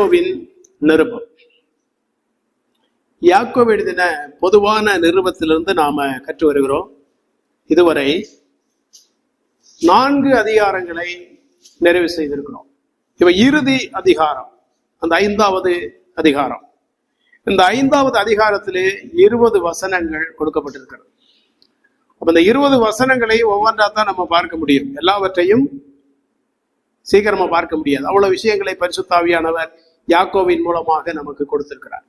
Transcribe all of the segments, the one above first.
யாக்கோவின் நிருபம். யாக்கோவு எழுதின பொதுவான நிருபத்திலிருந்து நாம கற்று வருகிறோம். இதுவரை நான்கு அதிகாரங்களை நிறைவு செய்திருக்கிறோம். இவை இறுதி அதிகாரம். அந்த ஐந்தாவது அதிகாரம். இந்த ஐந்தாவது அதிகாரத்திலே இருபது வசனங்கள் கொடுக்கப்பட்டிருக்கிறது. அப்ப இந்த இருபது வசனங்களை ஒவ்வொன்றா தான் நம்ம பார்க்க முடியும். எல்லாவற்றையும் சீக்கிரமா பார்க்க முடியாது. அவ்வளவு விஷயங்களை பரிசுத்தாவியானவர் யாக்கோவின் மூலமாக நமக்கு கொடுத்திருக்கிறார்.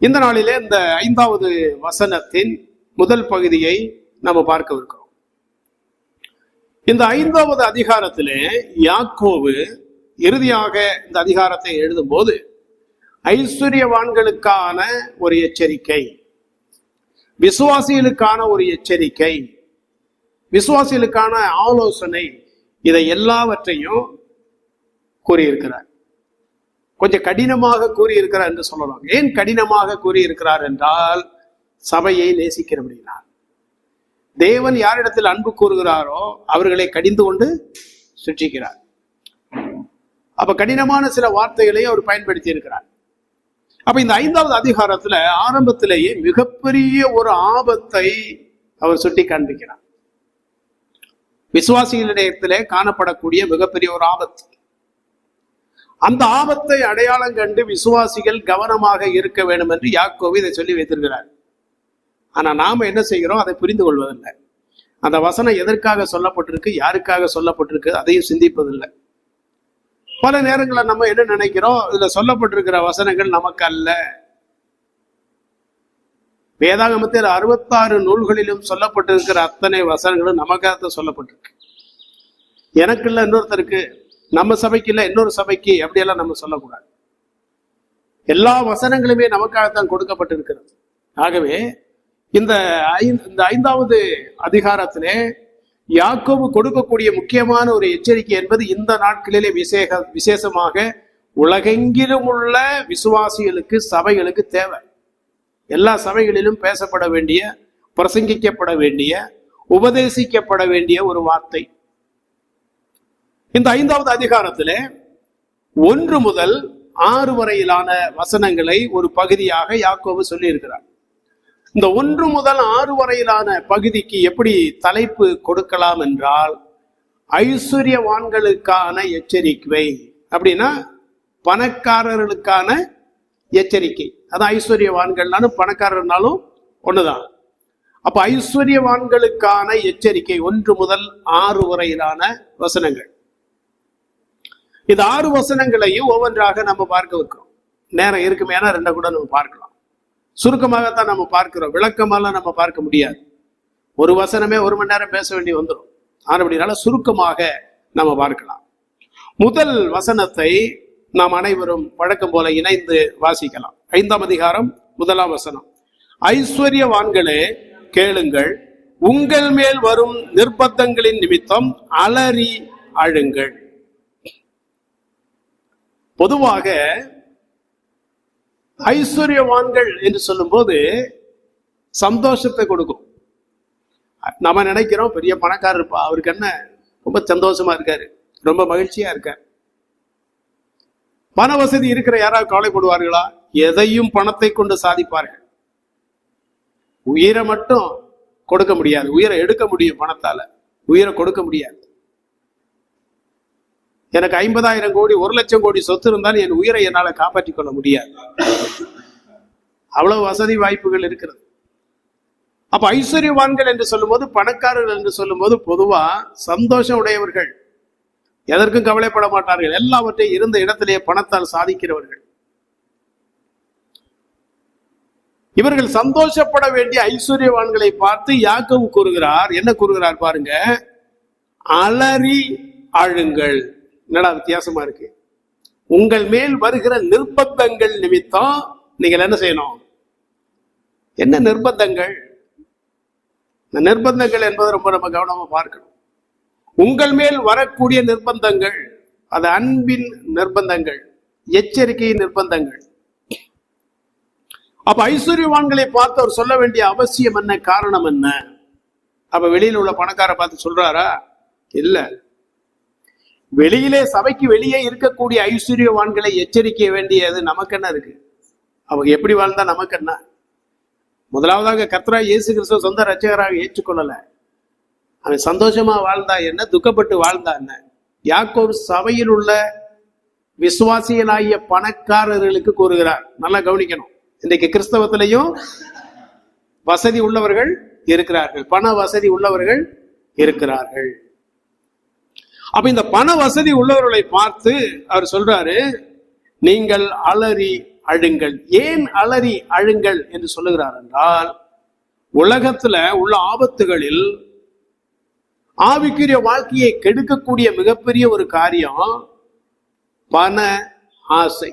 இந்த நாளிலே இந்த ஐந்தாவது வசனத்தின் முதல் பகுதியை நம்ம பார்க்கவிருக்கிறோம் இந்த ஐந்தாவது அதிகாரத்திலே யாக்கோவு இறுதியாக இந்த அதிகாரத்தை எழுதும் போது ஐஸ்வர்யவான்களுக்கான ஒரு எச்சரிக்கை விசுவாசிகளுக்கான ஒரு எச்சரிக்கை விசுவாசிகளுக்கான ஆலோசனை இதை எல்லாவற்றையும் கூறியிருக்கிறார். கொஞ்சம் கடினமாக கூறியிருக்கிறார் என்று சொல்லலாம். ஏன் கடினமாக கூறியிருக்கிறார் என்றால் சபையை நேசிக்கிறபடினார் தேவன் யாரிடத்தில் அன்பு கூறுகிறாரோ அவர்களை கடிந்து கொண்டு சுற்றிக்கிறார். அப்ப கடினமான சில வார்த்தைகளை அவர் பயன்படுத்தி இருக்கிறார் அப்ப இந்த ஐந்தாவது அதிகாரத்துல ஆரம்பத்திலேயே மிகப்பெரிய ஒரு ஆபத்தை அவர் சுட்டி காண்பிக்கிறார் விசுவாசிகளிடத்திலே காணப்படக்கூடிய மிகப்பெரிய ஒரு ஆபத்து. அந்த ஆபத்தை அடையாளம் கண்டு விசுவாசிகள் கவனமாக இருக்க வேண்டும் என்று யாக்கோவி இதை சொல்லி வைத்திருக்கிறார். ஆனா நாம என்ன செய்கிறோம்? அதை புரிந்து கொள்வதில்லை. அந்த வசனம் எதற்காக சொல்லப்பட்டிருக்கு? யாருக்காக சொல்லப்பட்டிருக்கு? அதையும் சிந்திப்பதில்லை. பல நேரங்களில் நம்ம என்ன நினைக்கிறோம்? இதுல சொல்லப்பட்டிருக்கிற வசனங்கள் நமக்கு அல்ல வேதாகமத்தில் அறுபத்தாறு நூல்களிலும் சொல்லப்பட்டிருக்கிற அத்தனை வசனங்களும் நமக்காக சொல்லப்பட்டிருக்கு. எனக்குள்ள இன்னொருத்தருக்கு நம்ம சபைக்கு இல்லை இன்னொரு சபைக்கு அப்படியெல்லாம் நம்ம சொல்லக்கூடாது. எல்லா வசனங்களுமே நமக்காகத்தான் கொடுக்கப்பட்டிருக்கிறது. ஆகவே இந்த இந்த ஐந்தாவது அதிகாரத்திலே யாக்கோபு கொடுக்கக்கூடிய முக்கியமான ஒரு எச்சரிக்கை என்பது இந்த நாட்களிலே விசேக விசேஷமாக உலகெங்கிலும் உள்ள விசுவாசிகளுக்கு சபைகளுக்கு தேவை. எல்லா சபைகளிலும் பேசப்பட வேண்டிய பிரசங்கிக்கப்பட வேண்டிய உபதேசிக்கப்பட வேண்டிய ஒரு வார்த்தை. இந்த ஐந்தாவது அதிகாரத்தில் ஒன்று முதல் ஆறு வரையிலான வசனங்களை ஒரு பகுதியாக யாக்கோவு சொல்லியிருக்கிறார். இந்த ஒன்று முதல் ஆறு வரையிலான பகுதிக்கு எப்படி தலைப்பு கொடுக்கலாம் என்றால் ஐஸ்வர்யவான்களுக்கான எச்சரிக்கை அப்படின்னா பணக்காரர்களுக்கான எச்சரிக்கை. அது ஐஸ்வர்யவான்கள்னாலும் பணக்காரர்னாலும் ஒண்ணுதான். அப்ப ஐஸ்வர்யவான்களுக்கான எச்சரிக்கை ஒன்று முதல் ஆறு வரையிலான வசனங்கள். இந்த ஆறு வசனங்களையும் ஒவ்வொன்றாக நம்ம பார்க்க வைக்கிறோம். நேரம் இருக்குமே ஏன்னா ரெண்டை கூட நம்ம பார்க்கலாம். சுருக்கமாகத்தான் நம்ம பார்க்கிறோம். விளக்கமாலாம் நம்ம பார்க்க முடியாது. ஒரு வசனமே ஒரு மணி நேரம் பேச வேண்டி வந்துடும் ஆனபடினால சுருக்கமாக நம்ம பார்க்கலாம். முதல் வசனத்தை நாம் அனைவரும் வழக்கம் போல இணைந்து வாசிக்கலாம். ஐந்தாம் அதிகாரம் முதலாம் வசனம். ஐஸ்வர்யவான்களே கேளுங்கள். உங்கள் மேல் வரும் நிர்பந்தங்களின் நிமித்தம் அலறி அழுங்கள். பொதுவாக ஐஸ்வர்யவான்கள் என்று சொல்லும்போது சந்தோஷத்தை கொடுக்கும். நம்ம நினைக்கிறோம் பெரிய பணக்காரர் இருப்பா அவருக்கு என்ன? ரொம்ப சந்தோஷமா இருக்காரு. ரொம்ப மகிழ்ச்சியா இருக்கார். பண வசதி இருக்கிற யாராவது கவலைப்படுவார்களா? எதையும் பணத்தை கொண்டு சாதிப்பார்கள். உயிரை மட்டும் கொடுக்க முடியாது. உயிரை எடுக்க முடியும் பணத்தால. உயிரை கொடுக்க முடியாது. எனக்கு ஐம்பதாயிரம் கோடி ஒரு லட்சம் கோடி சொத்து இருந்தாலும் என் உயிரை என்னால் காப்பாற்றிக் கொள்ள முடியாது. அவ்வளவு வசதி வாய்ப்புகள் இருக்கிறது. அப்ப ஐஸ்வர்யவான்கள் என்று சொல்லும்போது பணக்காரர்கள் என்று சொல்லும்போது பொதுவா சந்தோஷம் உடையவர்கள். எதற்கும் கவலைப்பட மாட்டார்கள். எல்லாவற்றையும் இருந்த இடத்திலேயே பணத்தால் சாதிக்கிறவர்கள். இவர்கள் சந்தோஷப்பட வேண்டிய ஐஸ்வர்யவான்களை பார்த்து யாக்கவு கூறுகிறார். என்ன கூறுகிறார் பாருங்க? அலறி அழுங்கள். என்னடா வித்தியாசமா இருக்கு? உங்கள் மேல் வருகிற நிர்பந்தங்கள் நிமித்தம் நீங்கள் என்ன செய்யணும்? என்ன நிர்பந்தங்கள்? இந்த நிர்பந்தங்கள் என்பதை ரொம்ப நம்ம கவனமா பார்க்கணும். உங்கள் மேல் வரக்கூடிய நிர்பந்தங்கள் அது அன்பின் நிர்பந்தங்கள் எச்சரிக்கையின் நிர்பந்தங்கள். அப்ப ஐஸ்வர்யவான்களை பார்த்து அவர் சொல்ல வேண்டிய அவசியம் என்ன காரணம் என்ன? அப்ப வெளியில உள்ள பணக்கார பார்த்து சொல்றாரா? இல்ல. வெளியிலே சபைக்கு வெளியே இருக்கக்கூடிய ஐஸ்வர்யவான்களை எச்சரிக்க வேண்டியது நமக்கு என்ன இருக்கு? அவங்க எப்படி வாழ்ந்தா நமக்கு என்ன முதலாவதாக கத்ரா இயேசு கிறிஸ்துவ சொந்த ரச்சகராக ஏற்றுக்கொள்ளல. அவன் சந்தோஷமா வாழ்ந்தா என்ன? துக்கப்பட்டு வாழ்ந்தா என்ன? யாக்கோர் சபையில் உள்ள விசுவாசியனாகிய பணக்காரர்களுக்கு கூறுகிறார். நல்லா கவனிக்கணும். இன்றைக்கு கிறிஸ்தவத்திலையும் வசதி உள்ளவர்கள் இருக்கிறார்கள். பண வசதி உள்ளவர்கள் இருக்கிறார்கள். அப்ப இந்த பண வசதி உள்ளவர்களை பார்த்து அவர் சொல்றாரு நீங்கள் அலறி அழுங்கள். ஏன் அலறி அழுங்கள் என்று சொல்லுகிறார் என்றால் உலகத்துல உள்ள ஆபத்துகளில் ஆவிக்குரிய வாழ்க்கையை கெடுக்கக்கூடிய மிகப்பெரிய ஒரு காரியம் பண ஆசை.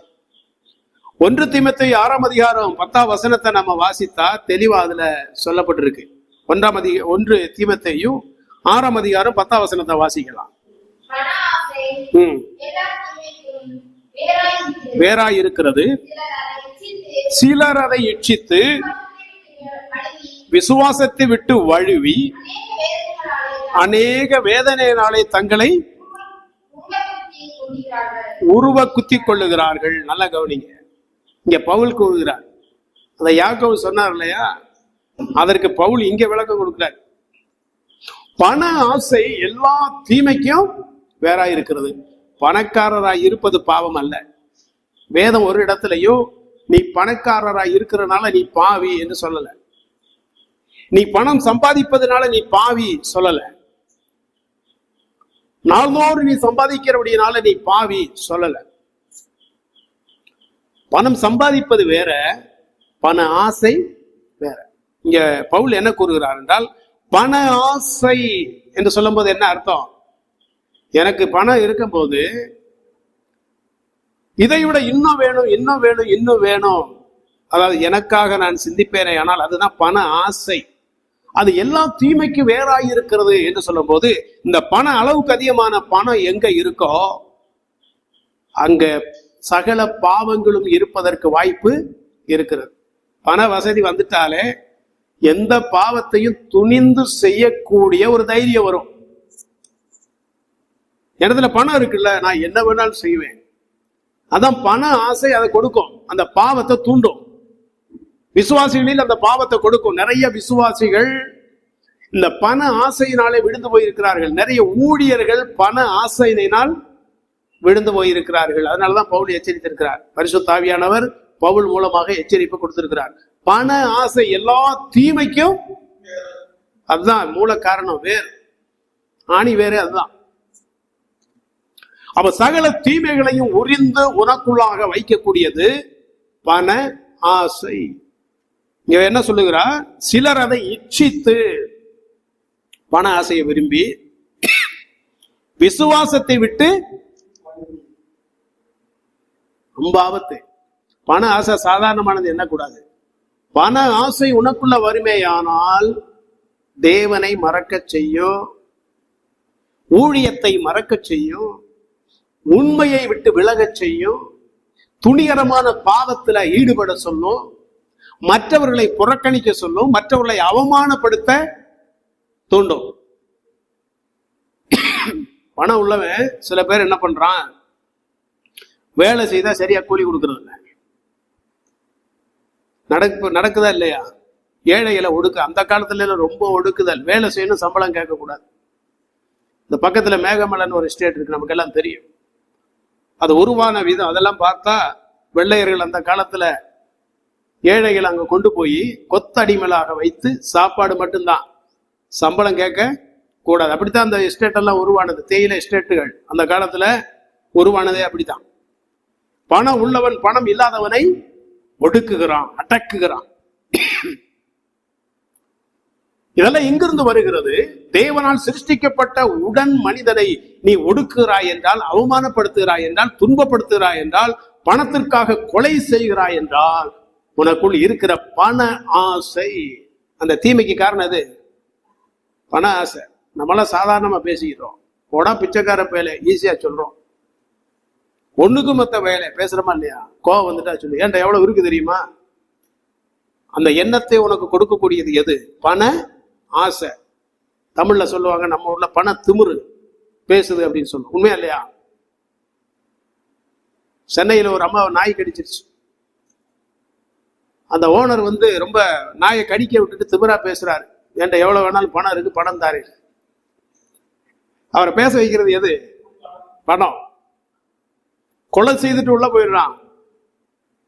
ஒன்று திமத்தை ஆறாம் அதிகாரம் பத்தாம் வசனத்தை நம்ம வாசித்தா தெளிவா அதுல சொல்லப்பட்டிருக்கு. ஒன்றாம் அதிக ஒன்று தீமத்தையும் ஆறாம் அதிகாரம் பத்தாம் வசனத்தை வாசிக்கலாம். வேறாய் இருக்கிறது சிலர் அதை இச்சித்து அதை விசுவாசத்தை விட்டு வழுவி அநேக வேதனையினாலே தங்களை. உருவ குத்தி கொள்ளுகிறார்கள் நல்லா கவனிங்க. இங்க பவுல் கூறுகிறார். அந்த யாக்கோவு சொன்னார் இல்லையா? அதற்கு பவுல் இங்க விளக்கம் கொடுக்கிறார். பண ஆசை எல்லா தீமைக்கும் வேறா இருக்கிறது. பணக்காரராய் இருப்பது பாவம் அல்ல. வேதம் ஒரு இடத்துலயும் நீ பணக்காரராய் இருக்கிறனால நீ பாவி என்று சொல்லல. நீ பணம் சம்பாதிப்பதனால நீ பாவி சொல்லல. நாள்தோறும் நீ சம்பாதிக்கிறபடினால நீ பாவி சொல்லல. பணம் சம்பாதிப்பது வேற பண ஆசை வேற. இங்க பவுல் என்ன கூறுகிறார் என்றால் பண ஆசை என்று சொல்லும்போது என்ன அர்த்தம்? எனக்கு பணம் இருக்கும்போது இதை விட இன்னும் வேணும் இன்னும் வேணும் இன்னும் வேணும். அதாவது எனக்காக நான் சிந்திப்பேனே ஆனால் அதுதான் பண ஆசை. அது எல்லா தீமைக்கு வேறாய் இருக்கிறது என்று சொல்லும் போது இந்த பண அளவுக்கு அதிகமான பணம் எங்க இருக்கோ அங்க சகல பாவங்களும் இருப்பதற்கு வாய்ப்பு இருக்கிறது. பண வசதி வந்துட்டாலே எந்த பாவத்தையும் துணிந்து செய்யக்கூடிய ஒரு தைரியம் வரும். இடத்துல பணம் இருக்குல்ல நான் என்ன வேணாலும் செய்வேன். அதான் பண ஆசை அதை கொடுக்கும். அந்த பாவத்தை தூண்டும். விசுவாசிகளில் அந்த பாவத்தை கொடுக்கும். நிறைய விசுவாசிகள் இந்த பண ஆசையினாலே விழுந்து போயிருக்கிறார்கள். நிறைய ஊழியர்கள் பண ஆசையினால் விழுந்து போயிருக்கிறார்கள். அதனாலதான் பவுல் எச்சரித்திருக்கிறார். பரிசுத்தாவியானவர் பவுல் மூலமாக எச்சரிப்பு கொடுத்திருக்கிறார். பண ஆசை எல்லா தீமைக்கும் அதுதான் மூல காரணம் வேறு. ஆணி வேறு அதுதான். அப்ப சகல தீமைகளையும் உறிந்து உனக்குள்ளாக வைக்கக்கூடியது பண ஆசை. இங்க என்ன சொல்லுகிறார் சிலர் அதை இச்சித்து பண ஆசையை விரும்பி விசுவாசத்தை விட்டு ரொம்ப ஆபத்து. பண ஆசை சாதாரணமானது என்ன கூடாது பண ஆசை உனக்குள்ள வறுமையானால் தேவனை மறக்க செய்யும் ஊழியத்தை மறக்க செய்யும் உண்மையை விட்டு விலகச் செய்யும் துணிகரமான பாவத்துல ஈடுபட சொல்லும் மற்றவர்களை புறக்கணிக்க சொல்லும் மற்றவர்களை அவமானப்படுத்த தூண்டும். பணம் உள்ளவன் சில பேர் என்ன பண்றான்? வேலை செய்தா சரியா கூலி கொடுக்கறது இல்லை. நடக்கு நடக்குதா இல்லையா? ஏழைகளை ஒடுக்க அந்த காலத்துல ரொம்ப ஒடுக்குதல். வேலை செய்யணும் சம்பளம் கேட்க கூடாது இந்த பக்கத்துல மேகமலன் ஒரு ஸ்டேட் இருக்கு நமக்கு எல்லாம் தெரியும். அது உருவான விதம். அதெல்லாம் பார்த்தா வெள்ளையர்கள் அந்த காலத்துல ஏழைகள் அங்க கொண்டு போய் கொத்தடிமலாக வைத்து சாப்பாடு மட்டும்தான். சம்பளம் கேட்க கூடாது. அப்படித்தான் அந்த எஸ்டேட் எல்லாம் உருவானது. தேயிலை எஸ்டேட்டுகள் அந்த காலத்துல உருவானதே அப்படித்தான். பணம் உள்ளவன் பணம் இல்லாதவனை ஒடுக்குகிறான் அடக்குகிறான். இதெல்லாம் எங்கிருந்து வருகிறது? தேவனால் சிருஷ்டிக்கப்பட்ட உடன் மனிதனை நீ ஒடுக்குகிறாய் என்றால் அவமானப்படுத்துகிறாய் என்றால் துன்பப்படுத்துகிறாய் என்றால் பணத்திற்காக கொலை செய்கிறாய் என்றால் உனக்குள் இருக்கிற பண ஆசை அந்த தீமைக்கு காரணம் எது? பண ஆசை. நம்மளாம் சாதாரணமா பேசிக்கிறோம். போடா பிச்சைக்கார வேலை ஈஸியா சொல்றோம். ஒண்ணுக்கு மத்த வேலை பேசுறமா இல்லையா? கோவம் வந்துட்டா சொல்லு. ஏன்டா எவ்வளவு இருக்கு தெரியுமா? அந்த எண்ணத்தை உனக்கு கொடுக்கக்கூடியது எது? பண ஆசை. தமிழில் சொல்லுவாங்க நம்ம ஊரில் பண திமிரு பேசுது அப்படின்னு சொல்லுவோம். உண்மையா இல்லையா? சென்னையில் ஒரு அம்மா நாய் கடிச்சிருச்சு. அந்த ஓனர் வந்து ரொம்ப நாயை கடிக்க விட்டுட்டு திமிரா பேசுறாரு. என்கிட்ட எவ்வளோ வேணாலும் பணம் இருக்கு பணம் தாரு அவரை பேச வைக்கிறது எது? பணம். கொலை செய்துட்டு உள்ள போயிடுறான்.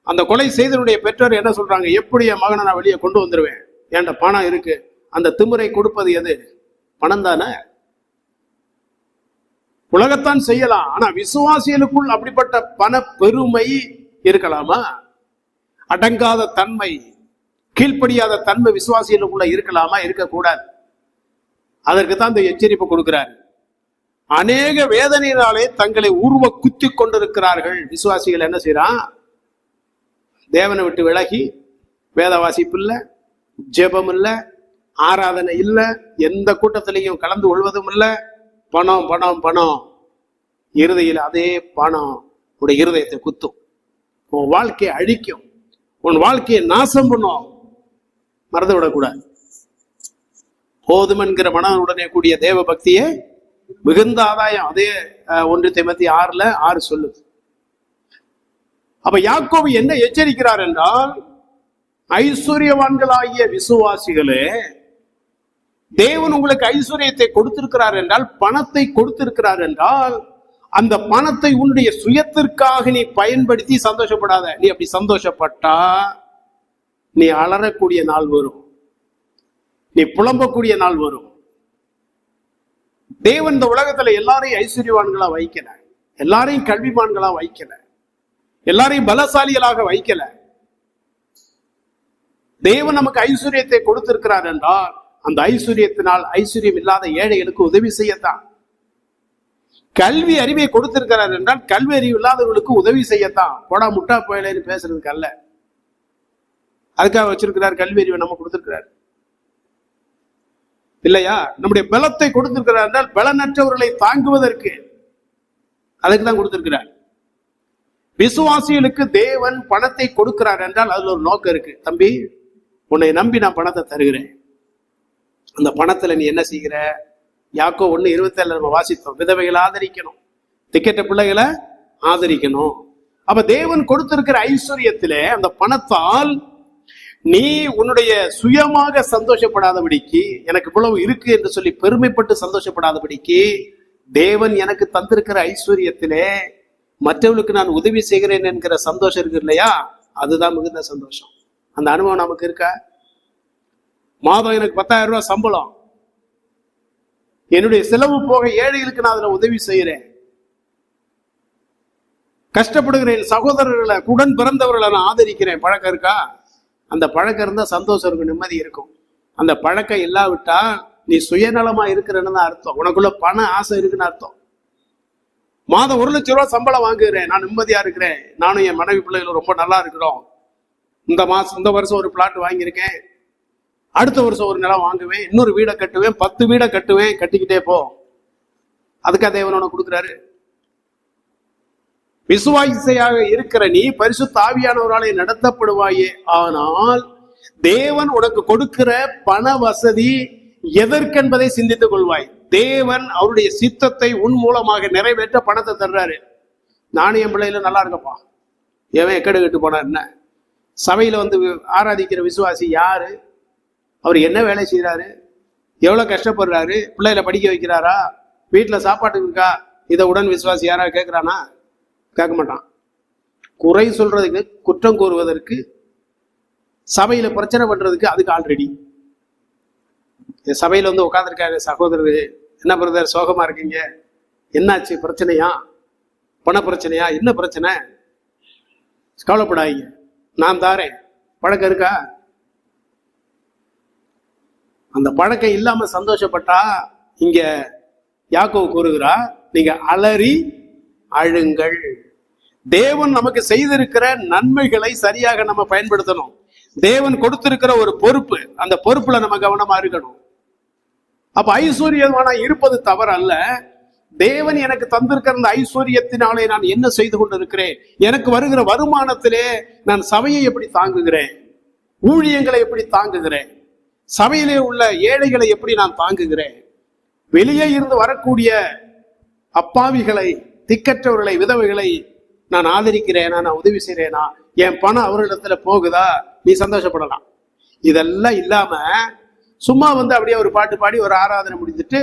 அந்த கொலை செய்தனுடைய பெற்றோர் என்ன சொல்றாங்க? எப்படி என் மகனை நான் வெளியே கொண்டு வந்துருவேன்? என்கிட்ட பணம் இருக்கு. அந்த திமுறை கொடுப்பது எது? பணம் தானே? உலகத்தான் செய்யலாம். ஆனா விசுவாசிகளுக்குள் அப்படிப்பட்ட பண பெருமை இருக்கலாமா? அடங்காத தன்மை கீழ்ப்படியாத தன்மை விசுவாசியலுக்குள்ள இருக்கலாமா? இருக்கக்கூடாது. அதற்கு தான் இந்த எச்சரிப்பு கொடுக்கிறார். அநேக வேதனையினாலே தங்களை உருவ குத்தி கொண்டிருக்கிறார்கள். விசுவாசிகள் என்ன செய்யறான்? தேவனை விட்டு விலகி வேத வாசிப்பு இல்லை ஜெபம் இல்லை ஆராதனை இல்ல எந்த கூட்டத்திலையும் கலந்து கொள்வதும் இல்ல. பணம் பணம் பணம். இருதயில் அதே பணம் உடைய இருதயத்தை குத்தும். உன் வாழ்க்கையை அழிக்கும். உன் வாழ்க்கையை நாசம் பண்ணும். மறந்து விடக்கூடாது போதும் என்கிற மனதுடனே கூடிய தேவ பக்தியே மிகுந்த ஆதாயம். அதே ஒன்று தேமத்தி ஆறுல ஆறு சொல்லுது. அப்ப யாக்கோபு என்ன எச்சரிக்கிறார் என்றால் ஐஸ்வர்யவான்களாகிய விசுவாசிகளே தேவன் உங்களுக்கு ஐஸ்வர்யத்தை கொடுத்திருக்கிறார் என்றால் பணத்தை கொடுத்திருக்கிறார் என்றால் அந்த பணத்தை உன்னுடைய சுயத்திற்காக நீ பயன்படுத்தி சந்தோஷப்படாத. நீ அப்படி சந்தோஷப்பட்டா நீ அலறக்கூடிய நாள் வரும். நீ புலம்பக்கூடிய நாள் வரும். தேவன் இந்த உலகத்துல எல்லாரையும் ஐஸ்வர்யவான்களா வைக்கல. எல்லாரையும் கல்விமான்களா வைக்கல. எல்லாரையும் பலசாலிகளாக வைக்கல. தேவன் நமக்கு ஐஸ்வர்யத்தை கொடுத்திருக்கிறார் என்றால் அந்த ஐஸ்வர்யத்தினால் ஐஸ்வர்யம் இல்லாத ஏழைகளுக்கு உதவி செய்யத்தான். கல்வி அறிவை கொடுத்திருக்கிறார் என்றால் கல்வி அறிவு இல்லாதவர்களுக்கு உதவி செய்யத்தான். போடா முட்டா போயிலேன்னு பேசுறதுக்கு அல்ல. அதுக்காக வச்சிருக்கிறார் கல்வி அறிவை நம்ம கொடுத்திருக்கிறார். இல்லையா? நம்முடைய பலத்தை கொடுத்திருக்கிறார் என்றால் பலனற்றவர்களை தாங்குவதற்கு அதுக்கு தான் கொடுத்திருக்கிறார். விசுவாசிகளுக்கு தேவன் பணத்தை கொடுக்கிறார் என்றால் அதுல ஒரு நோக்கம் இருக்கு. தம்பி உன்னை நம்பி நான் பணத்தை தருகிறேன். அந்த பணத்தில் நீ என்ன செய்கிற? யாக்கோ ஒன்று இருபத்தேழு நம்ம வாசித்தோம். விதவைகளை ஆதரிக்கணும். திக்கெட்ட பிள்ளைகளை ஆதரிக்கணும். அப்ப தேவன் கொடுத்திருக்கிற ஐஸ்வர்யத்திலே அந்த பணத்தால் நீ உன்னுடைய சுயமாக சந்தோஷப்படாதபடிக்கு எனக்கு இவ்வளவு இருக்கு என்று சொல்லி பெருமைப்பட்டு சந்தோஷப்படாதபடிக்கு தேவன் எனக்கு தந்திருக்கிற ஐஸ்வர்யத்திலே மற்றவர்களுக்கு நான் உதவி செய்கிறேன் என்கிற சந்தோஷம் இருக்கு இல்லையா? அதுதான் மிகுந்த சந்தோஷம். அந்த அனுபவம் நமக்கு இருக்கா? மாதம் எனக்கு பத்தாயிரம் ரூபாய் சம்பளம். என்னுடைய செலவு போக ஏழைகளுக்கு நான் அதுல உதவி செய்கிறேன் கஷ்டப்படுகிறேன் சகோதரர்களை உடன் பிறந்தவர்களை நான் ஆதரிக்கிறேன். பழக்கம் இருக்கா? அந்த பழக்கம் இருந்தால் சந்தோஷம் இருக்கும் நிம்மதி இருக்கும். அந்த பழக்கம் இல்லாவிட்டா நீ சுயநலமா இருக்கிறன்னு தான் அர்த்தம். உனக்குள்ள பண ஆசை இருக்குன்னு அர்த்தம். மாதம் ஒரு லட்ச ரூபா சம்பளம் வாங்குகிறேன். நான் நிம்மதியா இருக்கிறேன். நானும் என் மனைவி பிள்ளைகளும் ரொம்ப நல்லா இருக்கிறோம். இந்த மாசம் இந்த வருஷம் ஒரு பிளாட் வாங்கியிருக்கேன். அடுத்த வருஷம் ஒரு நிலம் வாங்குவேன் இன்னொரு வீடை கட்டுவேன் பத்து வீடை கட்டுவேன் கட்டிக்கிட்டே போ. அதுக்காக தேவன் உனக்கு கொடுக்குறாரு. விசுவாசியாக இருக்கிற நீ பரிசு தாவியானவராலே நடத்தப்படுவாயே. ஆனால் தேவன் உனக்கு கொடுக்கிற பண வசதி எதற்கென்பதை சிந்தித்துக் கொள்வாய். தேவன் அவருடைய சித்தத்தை உன் மூலமாக நிறைவேற்ற பணத்தை தர்றாரு. நானும் என் பிள்ளையில நல்லா இருக்கப்பா. எவன் எக்கடு கட்டு போனா என்ன? சபையில வந்து ஆராதிக்கிற விசுவாசி யாரு? அவர் என்ன வேலை செய்கிறாரு எவ்வளோ கஷ்டப்படுறாரு? பிள்ளைகளை படிக்க வைக்கிறாரா? வீட்டில் சாப்பாட்டு இருக்கா? இதை உடன் விசுவாசி யாராவது கேட்குறானா கேட்க மாட்டான். குறை சொல்றதுக்கு குற்றம் கூறுவதற்கு சபையில் பிரச்சனை பண்ணுறதுக்கு அதுக்கு ஆல்ரெடி சபையில் வந்து உட்காந்துருக்காரு சகோதரர். என்ன பிரதர் சோகமாக இருக்கீங்க? என்னாச்சு? பிரச்சனையா? பண பிரச்சனையா? என்ன பிரச்சனை? கவலைப்படாதீங்க. நான் தாரேன். பழக்கம் இருக்கா? அந்த பழக்கம் இல்லாம சந்தோஷப்பட்டா இங்க யாக்கோ கூறுகிறா நீங்க அலறி அழுங்கள். தேவன் நமக்கு செய்திருக்கிற நன்மைகளை சரியாக நம்ம பயன்படுத்தணும். தேவன் கொடுத்திருக்கிற ஒரு பொறுப்பு அந்த பொறுப்புல நம்ம கவனமா இருக்கணும். அப்ப ஐஸ்வர்யமான இருப்பது தவறு அல்ல தேவன் எனக்கு தந்திருக்கிற அந்த ஐஸ்வர்யத்தினாலே நான் என்ன செய்து கொண்டிருக்கிறேன்? எனக்கு வருகிற வருமானத்திலே நான் சபையை எப்படி தாங்குகிறேன்? ஊழியங்களை எப்படி தாங்குகிறேன்? சபையிலே உள்ள ஏழைகளை எப்படி நான் தாங்குகிறேன்? வெளியே இருந்து வரக்கூடிய அப்பாவிகளை திக்கற்றவர்களை விதவைகளை நான் ஆதரிக்கிறேனா நான் உதவி செய்கிறேனா என் பணம் அவர்களிடத்துல போகுதா? நீ சந்தோஷப்படலாம். இதெல்லாம் இல்லாம சும்மா வந்து அப்படியே ஒரு பாட்டு பாடி ஒரு ஆராதனை முடிந்துட்டு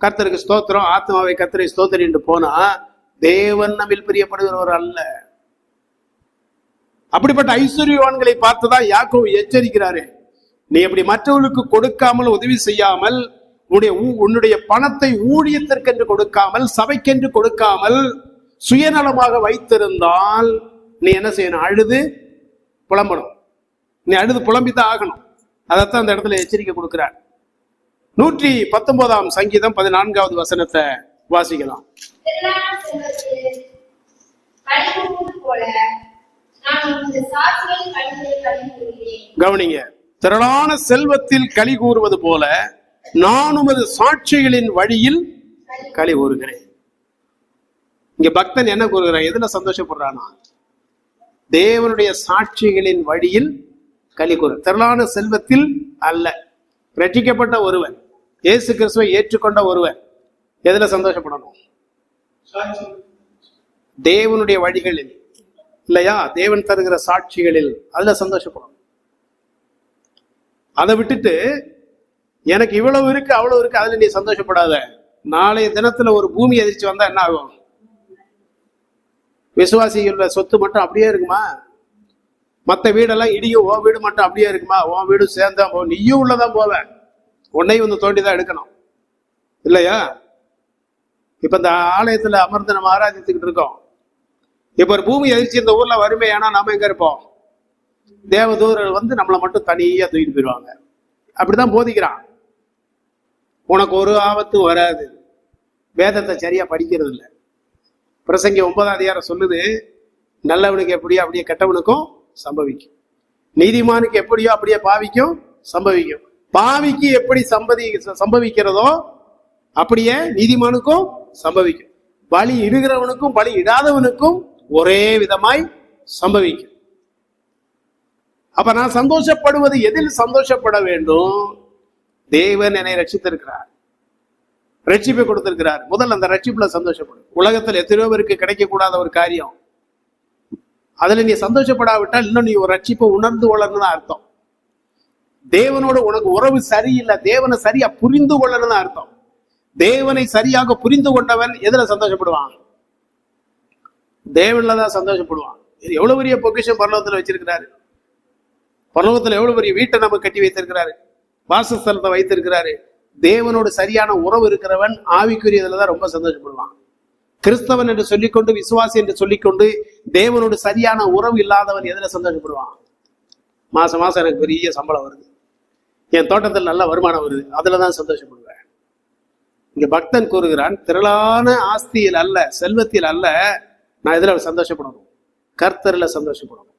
கர்த்தருக்கு ஸ்தோத்திரம் ஆத்மாவை கர்த்தரை ஸ்தோத்திரின்னு போனா தேவன் நம்மில் பிரியப்படுகிறவர் அல்ல. அப்படிப்பட்ட ஐஸ்வர்யவான்களை பார்த்துதான் யாக்கோ எச்சரிக்கிறாரு. நீ அப்படி மற்றவர்களுக்கு கொடுக்காமல் உதவி செய்யாமல் உன்னுடைய உன்னுடைய பணத்தை ஊழியத்திற்கென்று கொடுக்காமல் சபைக்கென்று கொடுக்காமல் சுயநலமாக வைத்திருந்தால் நீ என்ன செய்யணும்? அழுது புலம்பணும். நீ அழுது புலம்பித்தான் ஆகணும். அதைத்தான் அந்த இடத்துல எச்சரிக்கை கொடுக்கிறார். நூற்றி பத்தொன்பதாம் சங்கீதம் பதினான்காவது வசனத்தை வாசிக்கலாம். கவனிங்க. திரளான செல்வத்தில் களி கூறுவது போல நான் உமது சாட்சிகளின் வழியில் களி கூறுகிறேன். இங்க பக்தன் என்ன கூறுகிறான்? எதுல சந்தோஷப்படுறானா தேவனுடைய சாட்சிகளின் வழியில் களி கூறு. திரளான செல்வத்தில் அல்ல ரட்சிக்கப்பட்ட ஒருவன் இயேசு கிறிஸ்துவை ஏற்றுக்கொண்ட ஒருவன். எதுல சந்தோஷப்படணும்? தேவனுடைய வழிகளில் இல்லையா? தேவன் தருகிற சாட்சிகளில். அதுல சந்தோஷப்படணும். அதை விட்டுட்டு எனக்கு இவ்வளவு இருக்கு அவ்வளவு இருக்கு அதுல நீ சந்தோஷப்படாத. நாளைய தினத்துல ஒரு பூமி எதிர்ச்சி வந்தா என்ன ஆகும்? விசுவாசிகளோட சொத்து மட்டும் அப்படியே இருக்குமா? மற்ற வீடெல்லாம் இடியும் உன் வீடு மட்டும் அப்படியே இருக்குமா? உன் வீடு சேர்ந்தா போ நீயும் உள்ளதான் போவ. உன்னையும் வந்து தோண்டி தான் எடுக்கணும். இல்லையா? இப்ப இந்த ஆலயத்துல அமர்ந்து நம்ம ஆராதித்துக்கிட்டு இருக்கோம். இப்ப ஒரு பூமி எதிர்ச்சி இந்த ஊர்ல வறுமையானா நாம எங்க இருப்போம்? தேவதூதர்கள் வந்து நம்மளை மட்டும் தனியாக தூக்கிட்டு போயிடுவாங்க. அப்படிதான் போதிக்கிறான். உனக்கு ஒரு ஆபத்தும் வராது. வேதத்தை சரியா படிக்கிறது இல்லை பிரசங்க ஒன்பதாம் அதிகாரம் சொல்லுது நல்லவனுக்கு எப்படியோ அப்படியே கெட்டவனுக்கும் சம்பவிக்கும். நீதிமானுக்கு எப்படியோ அப்படியே பாவிக்கும் சம்பவிக்கும். பாவிக்கு எப்படி சம்பதி சம்பவிக்கிறதோ அப்படியே நீதிமானுக்கும் சம்பவிக்கும். பலி இடுகிறவனுக்கும் பலி இடாதவனுக்கும் ஒரே விதமாய் சம்பவிக்கும். அப்ப நான் சந்தோஷப்படுவது எதில் சந்தோஷப்பட வேண்டும்? தேவன் என்னை ரட்சித்திருக்கிறார். ரட்சிப்பை கொடுத்திருக்கிறார். முதல்ல அந்த ரட்சிப்புல சந்தோஷப்படும் உலகத்தில் எத்தனையோ பேருக்கு கிடைக்கக்கூடாத ஒரு காரியம். அதுல நீ சந்தோஷப்படாவிட்டால் இன்னும் நீ ஒரு ரட்சிப்பை உணர்ந்து கொள்ளணும்னு அர்த்தம். தேவனோட உனக்கு உறவு சரியில்லை. தேவனை சரியா புரிந்து கொள்ளணும்னு அர்த்தம். தேவனை சரியாக புரிந்து கொண்டவன் எதுல சந்தோஷப்படுவான்? தேவன்ல தான் சந்தோஷப்படுவான். இது எவ்வளவு பெரிய பொக்கிஷம் பரலோகத்துல வச்சிருக்கிறாரு. பரலோகத்துல எவ்வளவு பெரிய வீட்டை நம்ம கட்டி வைத்திருக்கிறாரு? வாசஸ்தலத்தை வைத்திருக்கிறாரு. தேவனோடு சரியான உறவு இருக்கிறவன் ஆவிக்குரியதுல தான் ரொம்ப சந்தோஷப்படுவான். கிறிஸ்தவன் என்று சொல்லிக்கொண்டு விசுவாசி என்று சொல்லிக்கொண்டு தேவனோடு சரியான உறவு இல்லாதவன் எதுல சந்தோஷப்படுவான்? மாசம் மாசம் எனக்கு பெரிய சம்பளம் வருது. என் தோட்டத்தில் நல்ல வருமானம் வருது. அதுல தான் சந்தோஷப்படுவேன். இங்க பக்தன் கூறுகிறான் திரளான ஆஸ்தியில் அல்ல செல்வத்தில் அல்ல நான் இதுல சந்தோஷப்படணும்? கர்த்தரில் சந்தோஷப்படணும்.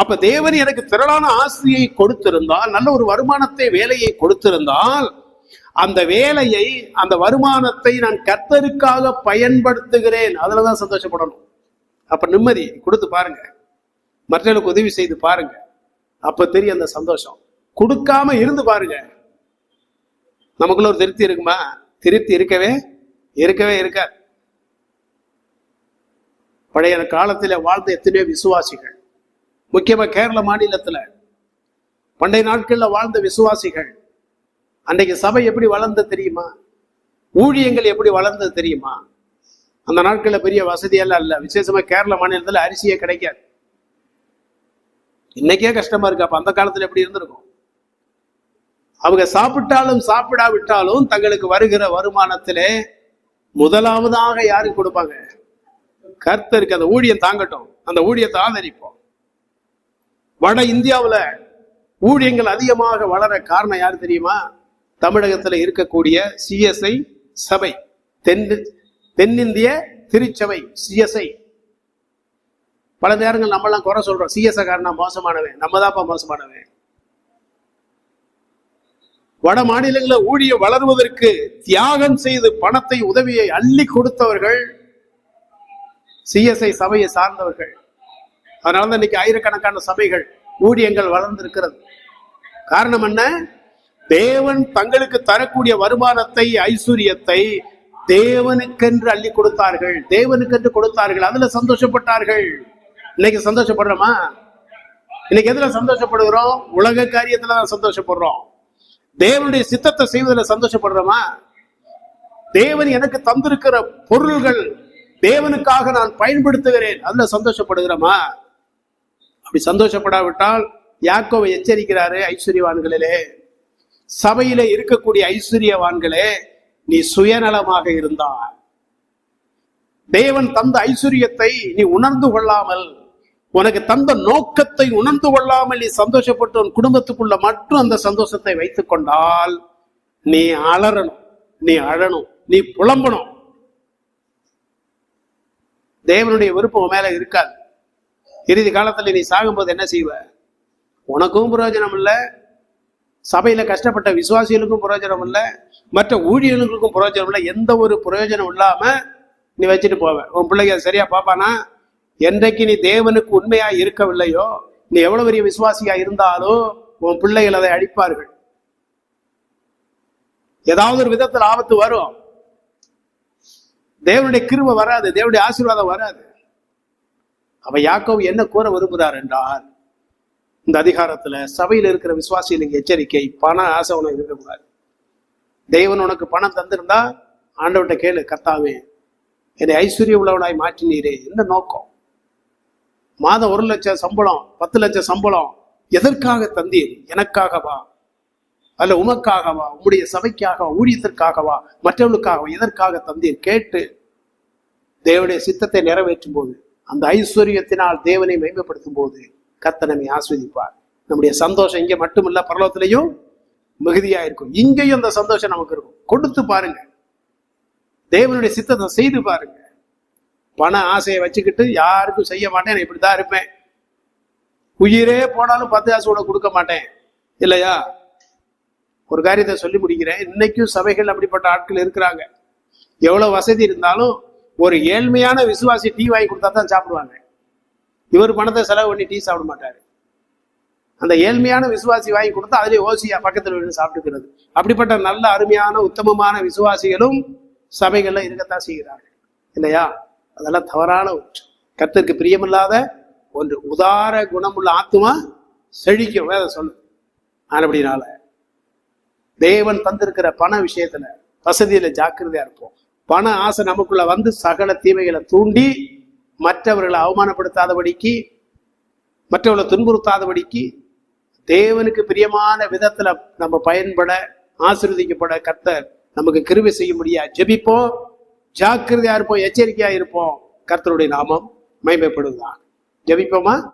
அப்ப தேவன் எனக்கு திரளான ஆசிரியை கொடுத்திருந்தால் நல்ல ஒரு வருமானத்தை வேலையை கொடுத்திருந்தால் அந்த வேலையை அந்த வருமானத்தை நான் கர்த்தருக்காக பயன்படுத்துகிறேன். அதுலதான் சந்தோஷப்படணும். அப்ப நிம்மதி கொடுத்து பாருங்க. மற்றவர்களுக்கு உதவி செய்து பாருங்க. அப்ப தெரியும் அந்த சந்தோஷம். கொடுக்காம இருந்து பாருங்க. நமக்குள்ள ஒரு திருப்தி இருக்குமா? திருப்தி இருக்கவே இருக்கவே இருக்காது. பழைய காலத்துல வாழ்ந்த எத்தனையோ விசுவாசிகள் முக்கியமா கேரள மாநிலத்துல பண்டைய நாட்கள்ல வாழ்ந்த விசுவாசிகள் அன்றைக்கு சபை எப்படி வளர்ந்தது தெரியுமா? ஊழியங்கள் எப்படி வளர்ந்தது தெரியுமா? அந்த நாட்களில் பெரிய வசதியெல்லாம் இல்லை. விசேஷமா கேரள மாநிலத்துல அரிசியே கிடைக்காது. இன்னைக்கே கஷ்டமா இருக்கு. அப்ப அந்த காலத்துல எப்படி இருந்திருக்கும்? அவங்க சாப்பிட்டாலும் சாப்பிடாவிட்டாலும் தங்களுக்கு வருகிற வருமானத்திலே முதலாவதாக யாருக்கு கொடுப்பாங்க? கர்த்தருக்கு. அந்த ஊழியம் தாங்கட்டும். அந்த ஊழியத்தை ஆதரிப்போம். வட இந்தியாவுல ஊழியங்கள் அதிகமாக வளர காரணம் யார் தெரியுமா? தமிழகத்துல இருக்கக்கூடிய சிஎஸ்ஐ சபை தென் தென்னிந்திய திருச்சபை சிஎஸ்ஐ. பல நேரங்கள் நம்மளாம் குறை சொல்றோம். சிஎஸ்ஐ காரனா மோசமானவன். நம்ம தான்ப்பா மோசமானவன். வட மாநிலங்களில் ஊழியம் வளருவதற்கு தியாகம் செய்து பணத்தை உதவியை அள்ளி கொடுத்தவர்கள் சிஎஸ்ஐ சபையை சார்ந்தவர்கள். அதனால தான் இன்னைக்கு ஆயிரக்கணக்கான சபைகள் ஊழியங்கள் வளர்ந்திருக்கிறது. காரணம் என்ன? தேவன் தங்களுக்கு தரக்கூடிய வருமானத்தை ஐஸ்வர்யத்தை தேவனுக்கென்று அள்ளி கொடுத்தார்கள். தேவனுக்கென்று கொடுத்தார்கள். அதுல சந்தோஷப்பட்டார்கள். இன்னைக்கு சந்தோஷப்படுறோமா? இன்னைக்கு எதுல சந்தோஷப்படுகிறோம்? உலக காரியத்துல தான் சந்தோஷப்படுறோம். தேவனுடைய சித்தத்தை செய்வதில் சந்தோஷப்படுறோமா? தேவன் எனக்கு தந்திருக்கிற பொருள்கள் தேவனுக்காக நான் பயன்படுத்துகிறேன். அதுல சந்தோஷப்படுகிறோமா? அப்படி சந்தோஷப்படாவிட்டால் யாக்கோவை எச்சரிக்கிறாரு ஐஸ்வர்யவான்களிலே. சபையில இருக்கக்கூடிய ஐஸ்வர்யவான்களே நீ சுயநலமாக இருந்தாய். தேவன் தந்த ஐஸ்வர்யத்தை நீ உணர்ந்து கொள்ளாமல் உனக்கு தந்த நோக்கத்தை உணர்ந்து கொள்ளாமல் நீ சந்தோஷப்பட்டு உன் குடும்பத்துக்குள்ள மட்டும் அந்த சந்தோஷத்தை வைத்துக் கொண்டால் நீ அலறணும் நீ அழணும் நீ புலம்பணும். தேவனுடைய விருப்பம் மேல இருக்காது. இறுதி காலத்தில் நீ சாகும்போது என்ன செய்வ? உனக்கும் பிரயோஜனம் இல்லை சபையில் கஷ்டப்பட்ட விசுவாசிகளுக்கும் பிரயோஜனம் இல்லை மற்ற ஊழியர்களுக்கும் பிரயோஜனம் இல்லை எந்த ஒரு பிரயோஜனம் இல்லாமல் நீ வச்சுட்டு போவேன் உன் பிள்ளைங்க அதை சரியா பாப்பானா? என்றைக்கு நீ தேவனுக்கு உண்மையா இருக்கவில்லையோ நீ எவ்வளவு பெரிய விசுவாசியா இருந்தாலும் உன் பிள்ளைகள் அதை அழிப்பார்கள் ஏதாவது ஒரு விதத்தில் ஆபத்து வரும். தேவனுடைய கிருபை வராது தேவனுடைய ஆசீர்வாதம் வராது. அவ யாக்கோவ் என்ன கூற விரும்புகிறார் என்றால் இந்த அதிகாரத்துல சபையில் இருக்கிற விசுவாசிகளுக்கு எச்சரிக்கை பண ஆசை உனக்கு இருக்கக்கூடாது. தெய்வன் உனக்கு பணம் தந்திருந்தா ஆண்டவர்கிட்ட கேளு கத்தாவே என்னை ஐஸ்வர்ய உள்ளவனாய் மாற்றினீரே. என்ன நோக்கம்? மாதம் ஒரு லட்சம் சம்பளம் பத்து லட்சம் சம்பளம் எதற்காக தந்தீர்? எனக்காகவா? அல்ல உமக்காகவா? உம்முடைய சபைக்காகவா? ஊழியத்திற்காகவா? மற்றவர்களுக்காகவா? எதற்காக தந்தீர்? கேட்டு தேவனுடைய சித்தத்தை நிறைவேற்றும் போது அந்த ஐஸ்வர்யத்தினால் தேவனை மேம்படுத்தும் போது கர்த்தர் நம்மை ஆஸ்வதிப்பார். நம்முடைய சந்தோஷம் இங்கே மட்டுமில்ல பரலோகத்திலையும் மிகுதியா இருக்கும் இங்கேயும் அந்த சந்தோஷம் நமக்கு இருக்கும். கொடுத்து பாருங்க. தேவனுடைய சித்தத்தை செய்து பாருங்க. பண ஆசையை வச்சுக்கிட்டு யாருக்கும் செய்ய மாட்டேன் நான் இப்படிதான் இருப்பேன். உயிரே போனாலும் பத்து ஆசை கூட கொடுக்க மாட்டேன். இல்லையா? ஒரு காரியத்தை சொல்லி முடிக்கிறேன். இன்னைக்கும் சபைகள் அப்படிப்பட்ட ஆட்கள் இருக்கிறாங்க. எவ்வளவு வசதி இருந்தாலும் ஒரு ஏழ்மையான விசுவாசி டீ வாங்கி கொடுத்தா தான் சாப்பிடுவாங்க. இவர் பணத்தை செலவு பண்ணி டீ சாப்பிட மாட்டாரு. அந்த ஏழ்மையான விசுவாசி வாங்கி கொடுத்தா அதுலேயே ஓசியா பக்கத்தில் விழுந்து சாப்பிட்டுக்கிறது. அப்படிப்பட்ட நல்ல அருமையான உத்தமமான விசுவாசிகளும் சபைகள்ல இருக்கத்தான் செய்கிறார்கள். இல்லையா? அதெல்லாம் தவறான ஒன்று. கத்திற்கு பிரியமில்லாத ஒன்று. உதார குணமுள்ள ஆத்துமா செழிக்கும். அதை சொல்லு அப்படினால தேவன் தந்திருக்கிற பண விஷயத்துல வசதியில ஜாக்கிரதையா இருப்போம். பண ஆசை நமக்குள்ள வந்து சகல தீமைகளை தூண்டி மற்றவர்களை அவமானப்படுத்தாதபடிக்கு மற்றவர்களை துன்புறுத்தாதபடிக்கு தேவனுக்கு பிரியமான விதத்துல நம்ம பயன்பட ஆசிர்வதிக்கப்பட கர்த்தர் நமக்கு கிருவி செய்ய முடியா ஜெபிப்போம். ஜாக்கிரதையா இருப்போம் எச்சரிக்கையா இருப்போம். கர்த்தருடைய நாமம் மைமைப்படுவதா ஜெபிப்போமா?